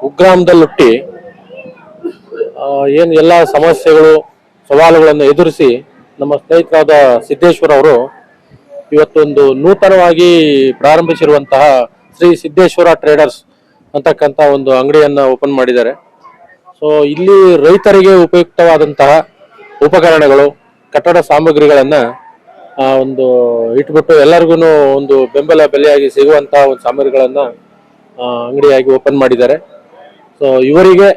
ಕುಗ್ರಾಮದಲ್ಲಿ ಹುಟ್ಟಿ ಏನು ಎಲ್ಲ ಸಮಸ್ಯೆಗಳು, ಸವಾಲುಗಳನ್ನು ಎದುರಿಸಿ ನಮ್ಮ ಸ್ನೇಹಿತರಾದ ಸಿದ್ದೇಶ್ವರ ಅವರು ಇವತ್ತೊಂದು ನೂತನವಾಗಿ ಪ್ರಾರಂಭಿಸಿರುವಂತಹ ಶ್ರೀ ಸಿದ್ದೇಶ್ವರ ಟ್ರೇಡರ್ಸ್ ಅಂತಕ್ಕಂಥ ಒಂದು ಅಂಗಡಿಯನ್ನು ಓಪನ್ ಮಾಡಿದ್ದಾರೆ. ಸೊ ಇಲ್ಲಿ ರೈತರಿಗೆ ಉಪಯುಕ್ತವಾದಂತಹ ಉಪಕರಣಗಳು, ಕಟ್ಟಡ ಸಾಮಗ್ರಿಗಳನ್ನ ಒಂದು ಇಟ್ಬಿಟ್ಟು ಎಲ್ಲರಿಗೂ ಒಂದು ಬೆಂಬಲ ಬೆಲೆಯಾಗಿ ಸಿಗುವಂತಹ ಒಂದು ಸಾಮಗ್ರಿಗಳನ್ನ ಅಂಗಡಿಯಾಗಿ ಓಪನ್ ಮಾಡಿದ್ದಾರೆ. ಸೊ ಇವರಿಗೆ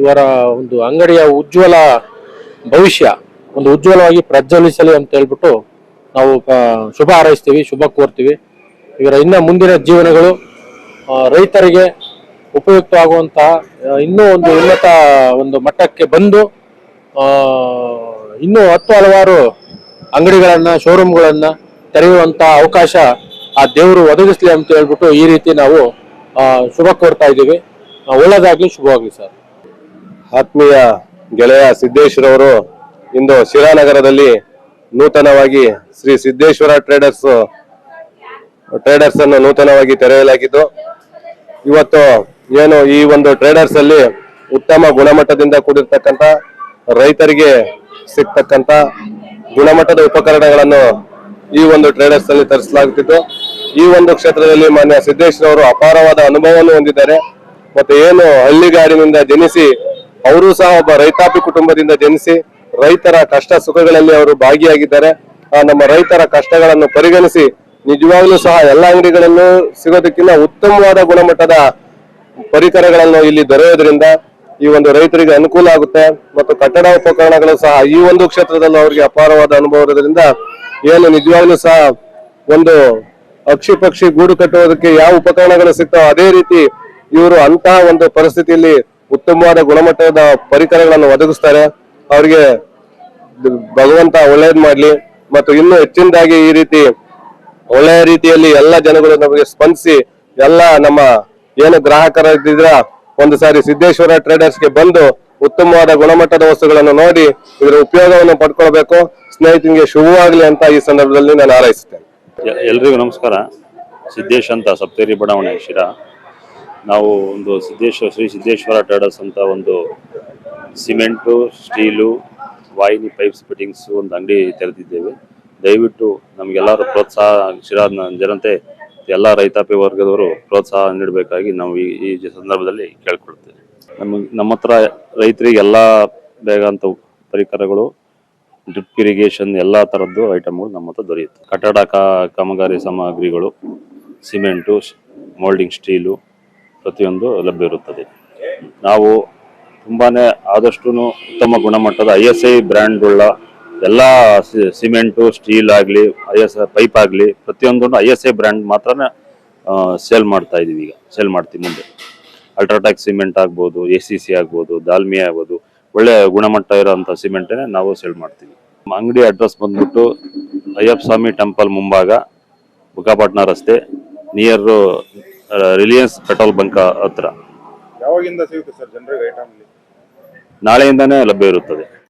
ಇವರ ಒಂದು ಅಂಗಡಿಯ ಉಜ್ವಲ ಭವಿಷ್ಯ, ಒಂದು ಉಜ್ವಲವಾಗಿ ಪ್ರಜ್ವಲಿಸಲಿ ಅಂತ ಹೇಳ್ಬಿಟ್ಟು ನಾವು ಶುಭ ಹಾರೈಸ್ತೀವಿ, ಶುಭ ಕೋರ್ತೀವಿ. ಇವರ ಇನ್ನ ಮುಂದಿನ ಜೀವನಗಳು ರೈತರಿಗೆ ಉಪಯುಕ್ತ ಆಗುವಂತಹ ಇನ್ನೂ ಒಂದು ಉನ್ನತ ಒಂದು ಮಟ್ಟಕ್ಕೆ ಬಂದು ಇನ್ನೂ ಹತ್ತು ಹಲವಾರು ಅಂಗಡಿಗಳನ್ನ ಶೋರೂಮ್ಗಳನ್ನ ತೆರೆಯುವಂತ ಅವಕಾಶ ಆ ದೇವರು ಒದಗಿಸ್ಲಿ ಅಂತ ಹೇಳ್ಬಿಟ್ಟು ಈ ರೀತಿ ನಾವು ಶುಭ ಕೋರ್ತಾ ಇದ್ದೀವಿ. ಒಳ್ಳೇದಾಗ್ಲಿ, ಶುಭವಾಗ್ಲಿ ಸರ್. ಆತ್ಮೀಯ ಗೆಳೆಯ ಸಿದ್ದೇಶ್ವರವರು ಇಂದು ಶಿರಾನಗರದಲ್ಲಿ ನೂತನವಾಗಿ ಶ್ರೀ ಸಿದ್ದೇಶ್ವರ ಟ್ರೇಡರ್ಸ್ ಟ್ರೇಡರ್ಸ್ ಅನ್ನು ನೂತನವಾಗಿ ತೆರೆಯಲಾಗಿದ್ದು, ಇವತ್ತು ಏನು ಈ ಒಂದು ಟ್ರೇಡರ್ಸ್ ಅಲ್ಲಿ ಉತ್ತಮ ಗುಣಮಟ್ಟದಿಂದ ಕೂಡಿರ್ತಕ್ಕಂಥ ರೈತರಿಗೆ ಸಿಗ್ತಕ್ಕಂಥ ಗುಣಮಟ್ಟದ ಉಪಕರಣಗಳನ್ನು ಈ ಒಂದು ಟ್ರೇಡರ್ಸ್ ಅಲ್ಲಿ ತರಿಸಲಾಗುತ್ತಿತ್ತು ಈ ಒಂದು ಕ್ಷೇತ್ರದಲ್ಲಿ ಮಾನ್ಯ ಸಿದ್ದೇಶ್ವರವರು ಅಪಾರವಾದ ಅನುಭವವನ್ನು ಹೊಂದಿದ್ದಾರೆ. ಮತ್ತೆ ಏನು ಹಳ್ಳಿಗಾಡಿನಿಂದ ಜನಿಸಿ, ಅವರು ಸಹ ಒಬ್ಬ ರೈತಾಪಿ ಕುಟುಂಬದಿಂದ ಜನಿಸಿ, ರೈತರ ಕಷ್ಟ ಸುಖಗಳಲ್ಲಿ ಅವರು ಭಾಗಿಯಾಗಿದ್ದಾರೆ. ನಮ್ಮ ರೈತರ ಕಷ್ಟಗಳನ್ನು ಪರಿಗಣಿಸಿ, ನಿಜವಾಗ್ಲೂ ಸಹ ಎಲ್ಲ ಅಂಗಡಿಗಳಲ್ಲೂ ಸಿಗೋದಕ್ಕಿಂತ ಉತ್ತಮವಾದ ಗುಣಮಟ್ಟದ ಪರಿಕರಗಳನ್ನು ಇಲ್ಲಿ ದೊರೆಯೋದ್ರಿಂದ ಈ ಒಂದು ರೈತರಿಗೆ ಅನುಕೂಲ ಆಗುತ್ತೆ. ಮತ್ತು ಕಟ್ಟಡ ಉಪಕರಣಗಳು ಸಹ ಈ ಒಂದು ಕ್ಷೇತ್ರದಲ್ಲೂ ಅವರಿಗೆ ಅಪಾರವಾದ ಅನುಭವ ಇರೋದ್ರಿಂದ ಏನು ನಿಜವಾಗ್ಲೂ ಸಹ ಒಂದು ಅಕ್ಷಿ ಪಕ್ಷಿ ಗೂಡು ಕಟ್ಟುವುದಕ್ಕೆ ಯಾವ ಉಪಕರಣಗಳು ಸಿಗ್ತಾವ ಅದೇ ರೀತಿ ಇವರು ಅಂತಹ ಒಂದು ಪರಿಸ್ಥಿತಿಯಲ್ಲಿ ಉತ್ತಮವಾದ ಗುಣಮಟ್ಟದ ಪರಿಕರಗಳನ್ನು ಒದಗಿಸ್ತಾರೆ. ಅವರಿಗೆ ಭಗವಂತ ಒಳ್ಳೇದ್ ಮಾಡ್ಲಿ ಮತ್ತು ಇನ್ನೂ ಹೆಚ್ಚಿನದಾಗಿ ಈ ರೀತಿ ಒಳ್ಳೆಯ ರೀತಿಯಲ್ಲಿ ಎಲ್ಲ ಜನಗಳು ನಮಗೆ ಸ್ಪಂದಿಸಿ ಎಲ್ಲ ನಮ್ಮ ಏನು ಗ್ರಾಹಕರಿದ್ರ ಒಂದು ಸಾರಿ ಸಿದ್ದೇಶ್ವರ ಟ್ರೇಡರ್ಸ್ಗೆ ಬಂದು ಉತ್ತಮವಾದ ಗುಣಮಟ್ಟದ ವಸ್ತುಗಳನ್ನು ನೋಡಿ ಇದರ ಉಪಯೋಗವನ್ನು ಪಡ್ಕೊಳ್ಬೇಕು. ಸ್ನೇಹಿತನಿಗೆ ಶುಭವಾಗಲಿ ಅಂತ ಈ ಸಂದರ್ಭದಲ್ಲಿ ನಾನು ಹಾರೈಸುತ್ತೇನೆ. ಎಲ್ರಿಗೂ ನಮಸ್ಕಾರ. ಸಿದ್ದೇಶ್ ಅಂತ ಸಪ್ತೇರಿ ಬಡಾವಣೆ ಶಿರ. ನಾವು ಒಂದು ಸಿದ್ದೇಶ್ವರ ಶ್ರೀ ಸಿದ್ದೇಶ್ವರ ಟ್ರೇಡರ್ಸ್ ಅಂತ ಒಂದು ಸಿಮೆಂಟು, ಸ್ಟೀಲು, ವಾಹಿನಿ, ಪೈಪ್ಸ್, ಫಿಟ್ಟಿಂಗ್ಸ್ ಒಂದು ಅಂಗಡಿ ತೆರೆದಿದ್ದೇವೆ. ದಯವಿಟ್ಟು ನಮಗೆಲ್ಲರೂ ಪ್ರೋತ್ಸಾಹ ಶಿರಾದ ಜನತೆ, ಎಲ್ಲ ರೈತಾಪಿ ವರ್ಗದವರು ಪ್ರೋತ್ಸಾಹ ನೀಡಬೇಕಾಗಿ ನಾವು ಈ ಈ ಸಂದರ್ಭದಲ್ಲಿ ಕೇಳ್ಕೊಳ್ತೇವೆ. ನಮಗೆ ನಮ್ಮ ಹತ್ರ ರೈತರಿಗೆ ಎಲ್ಲ ಬೇಕಂತ ಪರಿಕರಗಳು ಡ್ರಿಪ್ ಇರಿಗೇಷನ್ ಎಲ್ಲ ಥರದ್ದು ಐಟಮ್ಗಳು ನಮ್ಮ ಹತ್ರ ದೊರೆಯುತ್ತೆ. ಕಟ್ಟಡ ಕಾಮಗಾರಿ ಸಾಮಗ್ರಿಗಳು ಸಿಮೆಂಟು ಮೋಲ್ಡಿಂಗ್ ಸ್ಟೀಲು ಪ್ರತಿಯೊಂದು ಲಭ್ಯ ಇರುತ್ತದೆ. ನಾವು ತುಂಬಾನೇ ಆದಷ್ಟು ಉತ್ತಮ ಗುಣಮಟ್ಟದ ಐ ಎಸ್ ಐ ಬ್ರ್ಯಾಂಡ್ ಉಳ್ಳ ಎಲ್ಲ ಸಿಮೆಂಟು ಸ್ಟೀಲ್ ಆಗಲಿ, ಐ ಎಸ್ ಪೈಪ್ ಆಗಲಿ ಪ್ರತಿಯೊಂದು ಐ ಎಸ್ ಐ ಬ್ರ್ಯಾಂಡ್ ಮಾತ್ರ ಸೇಲ್ ಮಾಡ್ತಾ ಇದೀವಿ ಈಗ. ಸೇಲ್ ಮಾಡ್ತೀವಿ ಮುಂದೆ. ಅಲ್ಟ್ರಾಟೆಕ್ ಸಿಮೆಂಟ್ ಆಗ್ಬೋದು ಎ ಸಿ ಸಿ ಆಗ್ಬೋದು ದಾಲ್ಮಿ ಆಗ್ಬೋದು ಒಳ್ಳೆ ಗುಣಮಟ್ಟ ಇರೋಂಥ ಸಿಮೆಂಟನ್ನೇ ನಾವು ಸೇಲ್ ಮಾಡ್ತೀವಿ. ನಮ್ಮ ಅಂಗಡಿ ಅಡ್ರೆಸ್ ಬಂದ್ಬಿಟ್ಟು ಅಯ್ಯಪ್ಪ ಸ್ವಾಮಿ ಟೆಂಪಲ್ ಮುಂಭಾಗ ಬುಕ್ಕಾಪಟ್ನ ರಸ್ತೆ ನಿಯರ್ ರಿಲಯನ್ಸ್ ಪೆಟ್ರೋಲ್ ಬಂಕ್ ಹತ್ರ. ಯಾವಾಗಿಂದ ಸಿಗುತ್ತೆ ಸರ್ ಜನರಿಗೆ ಐಟಮ್ ನಾಳೆಯಿಂದಾನೇ ಲಭ್ಯ ಇರುತ್ತದೆ.